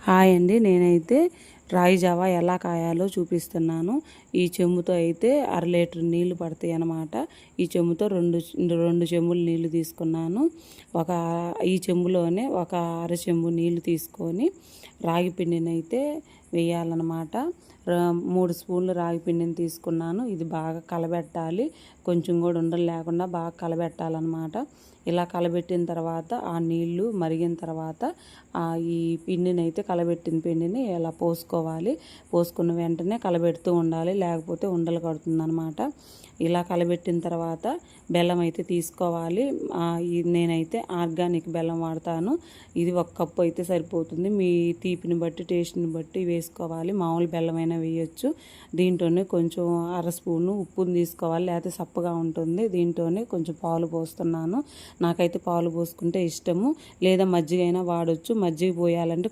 Hi అండి. నేనైతే రాయి జావా ఎలా కాయాలో చూపిస్తున్నాను. ఈ చెంబుతో అయితే అర లీటర్ నీళ్ళు పడతాయి అన్నమాట. ఈ చెంబుతో రెండు రెండు చెంబులు నీళ్ళు తీసుకున్నాను. ఒక ఈ చెంబులోనే ఒక అర చెంబు నీళ్ళు తీసుకొని రాగి పిండిని అయితే వేయాలన్నమాట మూడు స్పూన్లు రాగి పిండిని తీసుకున్నాను. ఇది బాగా కలబెట్టాలి. కొంచెం కూడా ఉండలు లేకుండా బాగా కలబెట్టాలన్నమాట. ఇలా కలబెట్టిన తర్వాత ఆ నీళ్ళు మరిగిన తర్వాత ఈ పిండిని అయితే కలబెట్టిన పిండిని ఇలా పోసుకోవాలి పోసుకున్న వెంటనే కలబెడుతూ ఉండాలి. లేకపోతే ఉండలు కడుతుందనమాట ఇలా కలబెట్టిన తర్వాత బెల్లం అయితే తీసుకోవాలి. నేనైతే ఆర్గానిక్ బెల్లం వాడతాను. ఇది ఒక కప్పు అయితే సరిపోతుంది. మీ తీపిని బట్టి టేస్ట్ని బట్టి వేసుకోవాలి. మామూలు బెల్లమైనా వేయచ్చు. దీంట్లోనే కొంచెం అర స్పూను ఉప్పుని తీసుకోవాలి. లేకపోతే సప్పగా ఉంటుంది. దీంట్లోనే కొంచెం పాలు పోస్తున్నాను. నాకైతే పాలు పోసుకుంటే ఇష్టము. లేదా మజ్జిగైనా వాడచ్చు. మజ్జిగ పోయాలంటే